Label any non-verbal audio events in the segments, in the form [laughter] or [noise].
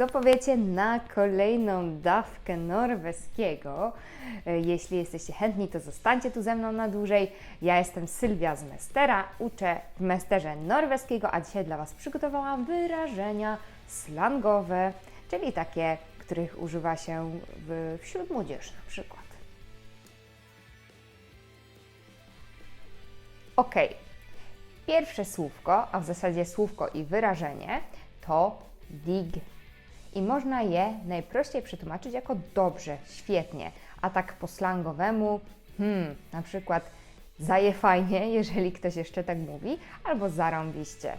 Co powiecie na kolejną dawkę norweskiego? E, Jeśli jesteście chętni, to zostańcie tu ze mną na dłużej. Ja jestem Sylwia z Mestera, uczę w Mesterze norweskiego, a dzisiaj dla Was przygotowałam wyrażenia slangowe, czyli takie, których używa się w, wśród młodzieży na przykład. Ok. Pierwsze słówko, a w zasadzie słówko i wyrażenie to dig. I można je najprościej przetłumaczyć jako dobrze, świetnie, a tak po slangowemu, hmm, na przykład zaje fajnie, [laughs] jeżeli ktoś jeszcze tak mówi, albo zarąbiście.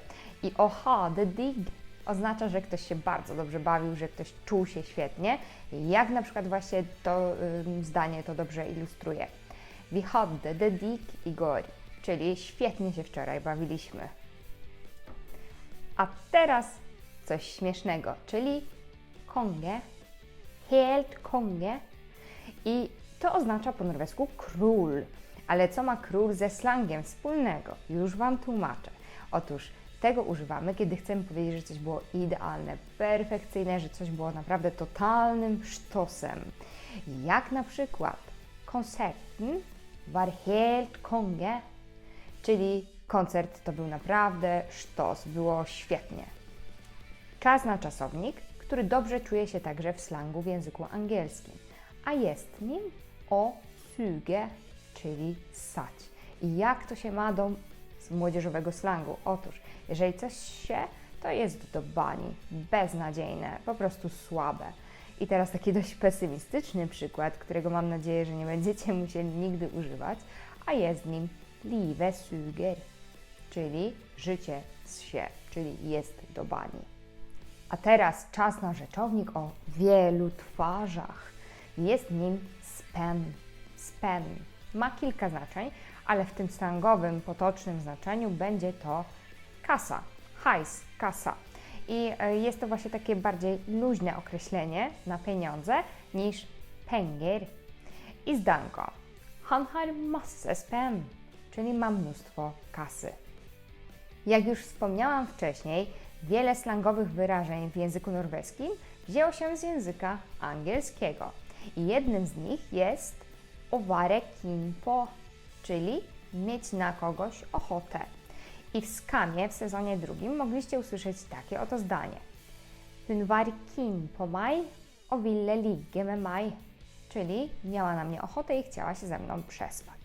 I oha, the dig oznacza, że ktoś się bardzo dobrze bawił, że ktoś czuł się świetnie, jak na przykład właśnie to ym, zdanie to dobrze ilustruje. Vi det dig igår, czyli świetnie się wczoraj bawiliśmy. A teraz coś śmiesznego, czyli konge, helt konge. I to oznacza po norwesku król. Ale co ma król ze slangiem wspólnego? Już Wam tłumaczę. Otóż tego używamy, kiedy chcemy powiedzieć, że coś było idealne, perfekcyjne, że coś było naprawdę totalnym sztosem. Jak na przykład koncerten war helt konge, czyli koncert to był naprawdę sztos, było świetnie. Czas na czasownik, który dobrze czuje się także w slangu w języku angielskim, a jest nim o suge, czyli ssać. I jak to się ma do młodzieżowego slangu? Otóż, jeżeli coś się, to jest do bani, beznadziejne, po prostu słabe. I teraz taki [laughs] dość pesymistyczny przykład, którego mam nadzieję, że nie będziecie [laughs] musieli nigdy używać, a jest nim live suger, czyli życie się, czyli jest do bani. A teraz czas na rzeczownik o wielu twarzach. Jest nim spam. Spam ma kilka znaczeń, ale w tym slangowym, potocznym znaczeniu będzie to kasa, hajs, kasa. I e, jest to właśnie takie bardziej luźne określenie na pieniądze niż penger. I zdanko. Han har masse spam, czyli ma mnóstwo kasy. Jak już wspomniałam wcześniej, wiele slangowych wyrażeń w języku norweskim wzięło się z języka angielskiego. I jednym z nich jest ovare keen på, czyli mieć na kogoś ochotę. I w skamie w sezonie drugim mogliście usłyszeć takie oto zdanie. Hun var keen på meg og ville ligge med meg, czyli miała na mnie ochotę i chciała się ze mną przespać.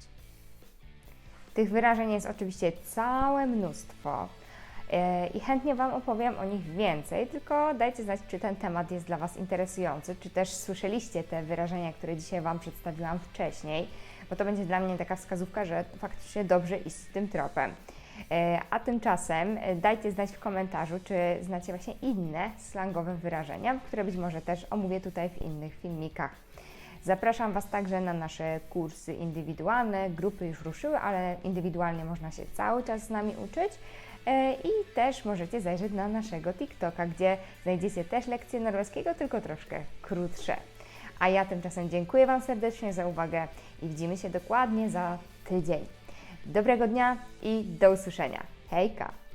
Tych wyrażeń jest oczywiście całe mnóstwo i chętnie Wam opowiem o nich więcej, tylko dajcie znać, czy ten temat jest dla Was interesujący, czy też słyszeliście te wyrażenia, które dzisiaj Wam przedstawiłam wcześniej, bo to będzie dla mnie taka wskazówka, że faktycznie dobrze iść tym tropem. E, A tymczasem e, dajcie znać w komentarzu, czy znacie właśnie inne slangowe wyrażenia, które być może też omówię tutaj w innych filmikach. Zapraszam Was także na nasze kursy indywidualne. Grupy już ruszyły, ale indywidualnie można się cały czas z nami uczyć. E, I też możecie zajrzeć na naszego TikToka, gdzie znajdziecie też lekcje norweskiego, tylko troszkę krótsze. A ja tymczasem dziękuję Wam serdecznie za uwagę i widzimy się dokładnie za tydzień. Dobrego dnia i do usłyszenia. Hejka!